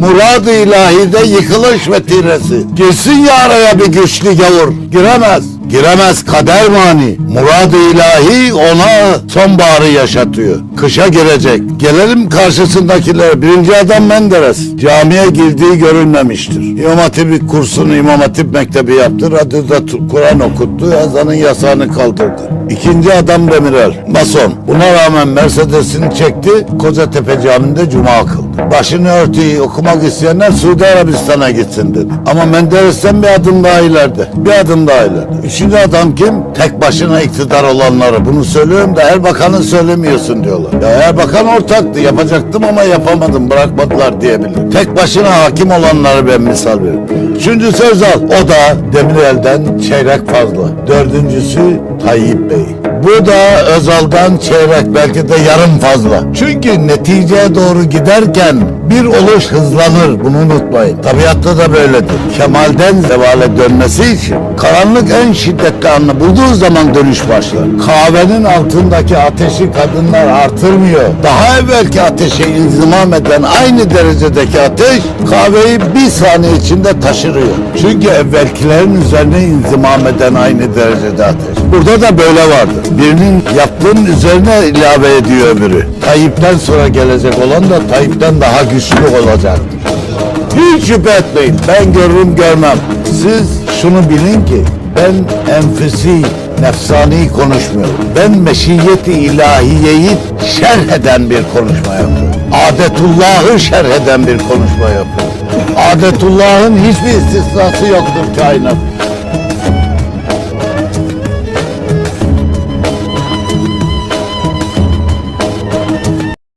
Murad-ı ilahide yıkılış ve tiresi. Girsin ya bir güçlü gavur. Giremez. Giremez kader mani. Murad-ı ilahi ona sonbaharı yaşatıyor. Kışa girecek. Gelelim karşısındakiler. Birinci adam Menderes. Camiye girdiği görülmemiştir. İmam Hatip kursunu İmam Hatip Mektebi yaptı. Radyoda Kur'an okuttu. Ezanın yasağını kaldırdı. İkinci adam Demirel. Mason. Buna rağmen Mercedes'ini çekti. Kocatepe Camii'nde cuma kıldı. Başını örtüyü okumak isteyenler Suudi Arabistan'a gitsin dedi. Ama Menderes'ten bir adım daha ileride. Bir adım daha ileride. Üçüncü adam kim? Tek başına iktidar olanları. Bunu söylüyorum da Erbakan'ı söylemiyorsun diyorlar. Ya Erbakan ortaktı. Yapacaktım ama yapamadım. Bırakmadılar diyebilir. Tek başına hakim olanları ben misal veriyorum. Üçüncüsü Özal. O da Demirel'den çeyrek fazla. Dördüncüsü Tayyip Bey. Bu da Özal'dan çeyrek belki de yarım fazla. Çünkü neticeye doğru giderken bir oluş hızlanır. Bunu unutmayın. Tabiatta da böyledir. Kemalden zevale dönmesi için karanlık en şiddetli anını bulduğu zaman dönüş başlar. Kahvenin altındaki ateşi kadınlar artırmıyor. Daha evvelki ateşe inzimam eden aynı derecedeki ateş kahveyi bir saniye içinde taşırıyor. Çünkü evvelkilerin üzerine inzimam eden aynı derecede ateş. Burada da böyle vardır. Birinin yaptığının üzerine ilave ediyor öbürü. Tayyip'ten sonra gelecek olan da Tayyip'ten daha güçlü olacaktır. Hiç şüphe etmeyin. Ben görürüm görmem. Siz şunu bilin ki ben enfesi, nefsani konuşmuyorum. Ben meşiyeti ilahiyeyi şerh eden bir konuşma yapıyorum. Adetullah'ı şerh eden bir konuşma yapıyorum. Adetullah'ın hiçbir istisnası yoktur kainat.